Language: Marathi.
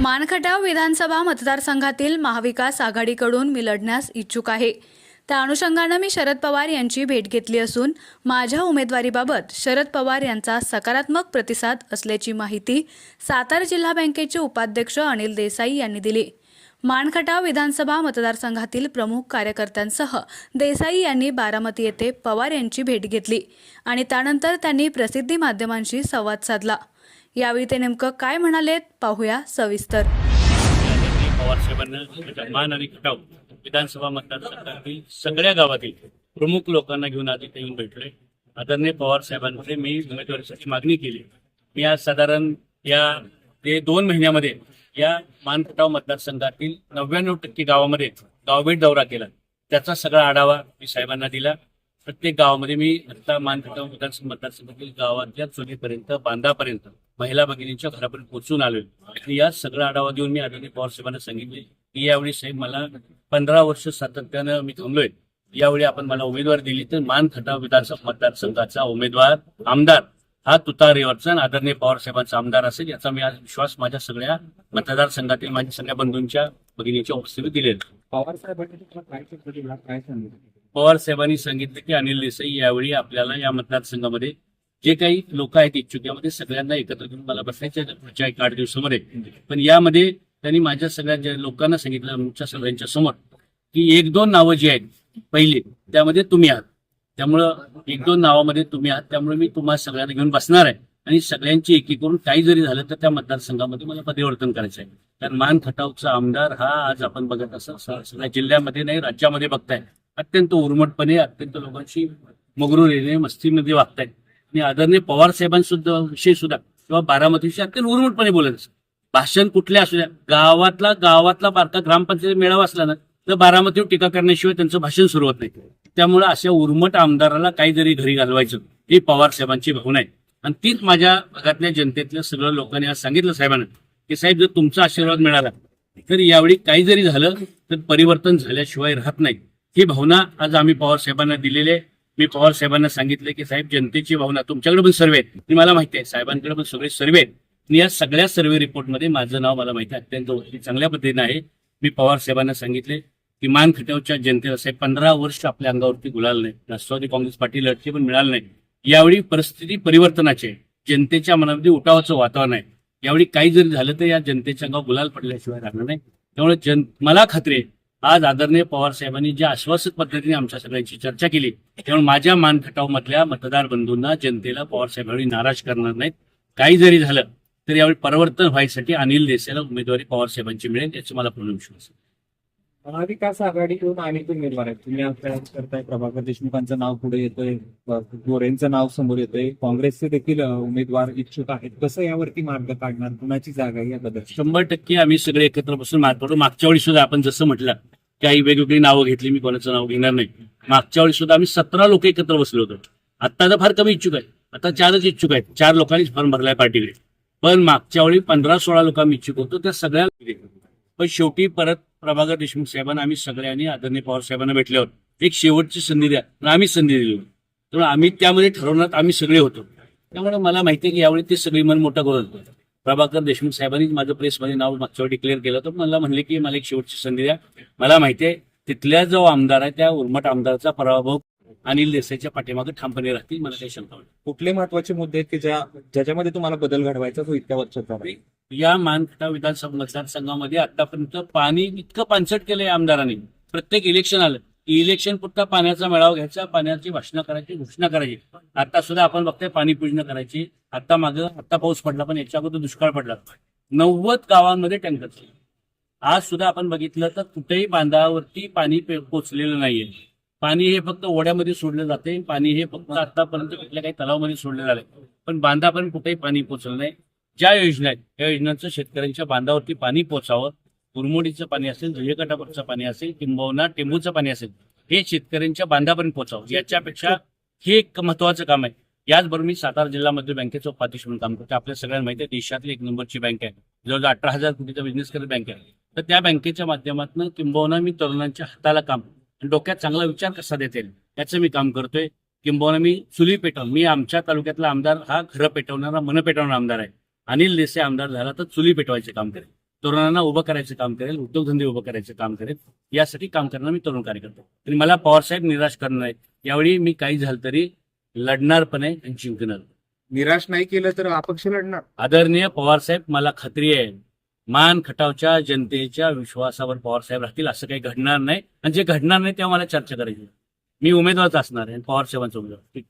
मानखटाव विधानसभा मतदारसंघातील महाविकास आघाडीकडून मी लढण्यास इच्छुक आहे. त्या अनुषंगानं मी शरद पवार यांची भेट घेतली असून माझ्या उमेदवारीबाबत शरद पवार यांचा सकारात्मक प्रतिसाद असल्याची माहिती सातारा जिल्हा बँकेचे उपाध्यक्ष अनिल देसाई यांनी दिली. मानखटाव विधानसभा मतदारसंघातील प्रमुख कार्यकर्त्यांसह देसाई यांनी बारामती येथे पवार यांची भेट घेतली आणि त्यानंतर त्यांनी प्रसिद्धी माध्यमांशी संवाद साधला. यावेळी ते नेमकं काय म्हणालेत पाहूया सविस्तर. मान आणि खटाव विधानसभा मतदारसंघातील सगळ्या गावातील प्रमुख लोकांना घेऊन आज इथे येऊन भेटलोय. आदरणीय पवार साहेबांकडे मी उमेदवारीसाठी मागणी केली. मी आज साधारण या ते दोन महिन्यामध्ये या मानखटाव मतदारसंघातील नव्याण्णव टक्के गावामध्ये गावभेट दौरा केला. त्याचा सगळा आढावा मी साहेबांना दिला. प्रत्येक गावामध्ये मी आता मानखटाव विधानसभा मतदारसंघातील गावातल्या चुलीपर्यंत बांधापर्यंत महिला भगिनींच्या घरापर्यंत पोहोचून आलोय. आणि या सगळा आढावा देऊन मी आदरणीय पवार साहेबांना सांगितले की यावेळी साहेब मला पंधरा वर्ष सातत्यानं मी थांबलोय. यावेळी आपण मला उमेदवार दिली तर मान खटाव विधानसभा मतदारसंघाचा उमेदवार आमदार हा तुतारीवरचा आदरणीय पवार साहेबांचा आमदार असेल याचा मी आज विश्वास माझ्या सगळ्या मतदारसंघातील माझ्या सगळ्या बंधूंच्या भगिनीच्या उपस्थितीत दिलेला साहेबांनी पवार साहेबांनी सांगितलं की अनिल देसाई यावेळी आपल्याला या मतदारसंघामध्ये जे काही लोक आहेत इच्छुक यामध्ये सगळ्यांना एकत्र घेऊन मला बसायचं पुढच्या एक आठ दिवसामध्ये. पण यामध्ये त्यांनी माझ्या सगळ्या ज्या लोकांना सांगितलं आमच्या सगळ्यांच्या समोर की एक दोन नावं जी आहेत पहिली त्यामध्ये तुम्ही आहात. त्यामुळं एक दोन नावामध्ये तुम्ही आहात. त्यामुळे मी तुम्हाला सगळ्यांना घेऊन बसणार आहे. आणि सगळ्यांची एकी करून काही जरी झालं तर त्या मतदारसंघामध्ये मला परिवर्तन करायचं आहे कारण मान खटावचा आमदार हा आज आपण बघत असं सगळ्या जिल्ह्यामध्ये नाही राज्यामध्ये बघताय. अत्यंत उर्मटपणे अत्यंत लोकांशी मगरूरीने मस्तीमध्ये वागतायत. आणि आदरणीय पवार साहेबांसुद्धा विषयी सुद्धा किंवा बारामतीशी अत्यंत उर्मटपणे बोलत असत. भाषण कुठले असू द्या गावातला गावातला बारका ग्रामपंचायत मेळावा असला ना तर बारामतीवर टीका करण्याशिवाय त्यांचं भाषण सुरू होत नाही. त्यामुळे अशा उर्मट आमदाराला काही जरी घरी घालवायचं ही पवार साहेबांची भावना आहे. आणि तीच माझ्या भागातल्या जनतेतल्या सगळ्या लोकांनी आज सांगितलं साहेबांना की साहेब जर तुमचा आशीर्वाद मिळाला तर यावेळी काही जरी झालं तर परिवर्तन झाल्याशिवाय राहत नाही. ही भावना आज आम्ही पवार साहेबांना दिलेली आहे. मी पवार साहेबांना सांगितलं की साहेब जनतेची भावना तुमच्याकडे पण सर्वे आहेत. मला माहिती आहे साहेबांकडे पण सगळे सर्वे आहेत. आणि या सगळ्या सर्वे रिपोर्टमध्ये माझं नाव मला माहिती आहे. अत्यंत चांगल्या पद्धतीनं आहे. मी पवार साहेबांना सांगितले की मान खटावच्या जनतेला साहेब पंधरा वर्ष आपल्या अंगावरती गुलाल नाही. राष्ट्रवादी काँग्रेस पार्टी लढते पण मिळालं नाही. यावेळी परिस्थिती परिवर्तनाची आहे. जनतेच्या मनामध्ये उठावाचं वातावरण आहे. यावेळी काही जरी झालं तर या जनतेच्या अंगावर गुलाल पडल्याशिवाय राहणार नाही. त्यामुळे जन मला खात्री आहे आज आदरणीय पवार साहेबांनी ज्या आश्वासक पद्धतीने आमच्या सगळ्यांची चर्चा केली त्यामुळे माझ्या मानखटाव मधल्या मतदार बंधूंना जनतेला पवार साहेबांनी नाराज करणार नाहीत. काही जरी झालं तर यावेळी परिवर्तन व्हायसाठी अनिल देसाईला उमेदवारी पवार साहेबांची मिळेल याचा मला पूर्ण विश्वास आहे. महाविकास आघाडीकडून अनेक उमेदवार आहेत. तुम्ही अभ्यास करताय प्रभाकर देशमुखांचं नाव पुढे येतोय गोरेंचं नाव समोर येतोय. काँग्रेसचे देखील उमेदवार इच्छुक आहेत. कसं यावरती मार्ग काढणार? कुणाची जागा या याबद्दल शंभर टक्के आम्ही सगळे एकत्र बसून मार्ग पडू मागच्या वेळी सुद्धा आपण जसं म्हटलं काही वेगवेगळी नावं घेतली मी कोणाचं नाव घेणार नाही. मागच्या वेळी सुद्धा आम्ही सतरा लोक एकत्र बसलो होतो. आता तर फार कमी इच्छुक आहे आता चारच इच्छुक आहेत. चार लोकांनीच फॉर्म भरलाय पार्टीकडे पण मागच्या वेळी पंधरा सोळा लोक आम्ही इच्छुक होतो त्या सगळ्या पण शेवटी परत प्रभाकर देशमुख साहेबांना आम्ही सगळ्यांनी आदरणीय पवार साहेबांना भेटल्यावर एक शेवटची संधी द्या आणि आम्ही संधी दिली त्यामुळे आम्ही त्यामध्ये ठरवण्यात आम्ही सगळे होतो. त्यामुळे मला माहिती आहे की यावेळी ते सगळी मन मोठं करत होतं प्रभाकर देशमुख साहेबांनीच माझं प्रेसमध्ये नाव मागच्या डिक्लेअर केलं तर मला म्हणले की मला एक शेवटची संधी द्या. मला माहिती आहे तिथल्या जो आमदार आहे त्या उर्मट आमदाराचा पराभव अनिल देसाईच्या पाठीमागे ठामपणे राहतील मला काही शंका वाटत कुठले महत्त्वाचे मुद्दे आहेत की ज्या ज्याच्यामध्ये तुम्हाला बदल घडवायचा तो इतक्या वर्षाचा आहे? या मानखटा विधानसभा मतदारसंघामध्ये आतापर्यंत पाणी इतकं पानसट केलंय आमदारांनी. प्रत्येक इलेक्शन आलं. इलेक्शन पुरता पाण्याचा मेळावा घ्यायचा पाण्याची भाषणं करायची घोषणा करायची. आता सुद्धा आपण बघतोय पाणी पूजन करायची. आता मागं आता पाऊस पडला पण याच्या अगोदर दुष्काळ पडला. नव्वद गावांमध्ये टँकर आज सुद्धा आपण बघितलं तर कुठेही बांधावरती पाणी पोचलेलं नाहीये. पाणी हे फक्त ओढ्यामध्ये सोडलं जाते. पाणी हे फक्त आतापर्यंत कुठल्या काही तलावामध्ये सोडलं झालंय. पण बांधापर्यंत कुठेही पाणी पोचलं नाही. ज्या योजना आहेत त्या योजनांचं शेतकऱ्यांच्या बांधावरती पाणी पोचावं. कुरमोडीचं पाणी असेल झुयकाटावरचं पाणी असेल किंबहुना टेंबूचं पाणी असेल हे शेतकऱ्यांच्या बांधापर्यंत पोचावं. याच्यापेक्षा हे एक महत्वाचं काम आहे. याचबरोबर मी सातारा जिल्हा मध्य बँकेचं उपाध्यक्ष म्हणून काम करतो आपल्या सगळ्यांना माहिती आहे देशातली एक नंबरची बँक आहे. जवळजवळ अठरा हजार कोटीचा बिझनेस करत बँक आहे. तर त्या बँकेच्या माध्यमातून किंबहुना मी तरुणांच्या हाताला काम डोक्यात चांगला विचार कसा देता येईल याचं मी काम करतोय. किंबहुना मी चुली पेटवून मी आमच्या तालुक्यातला आमदार हा घरं पेटवणारा मन पेटवणारा आमदार आहे. अनिल देसाई आमदार झाला तर चुली पेटवायचे काम करेल. तरुणांना उभं करायचं काम करेल उद्योगधंदे उभं करायचं काम करेल. यासाठी काम करणार मी तरुण कार्यकर्ता. आणि मला पवारसाहेब निराश करणार आहे यावेळी मी काही झालं तरी लढणार पण आहे आणि जिंकणार. निराश नाही केलं तर अपक्ष लढणार. आदरणीय पवारसाहेब मला खात्री आहे मान खटावच्या जनतेच्या विश्वासावर पवारसाहेब राहतील असं काही घडणार नाही. आणि जे घडणार नाही तेव्हा मला चर्चा करायची मी उमेदवारच असणार आहे पवारसाहेबांचा उमेदवार. ठीक.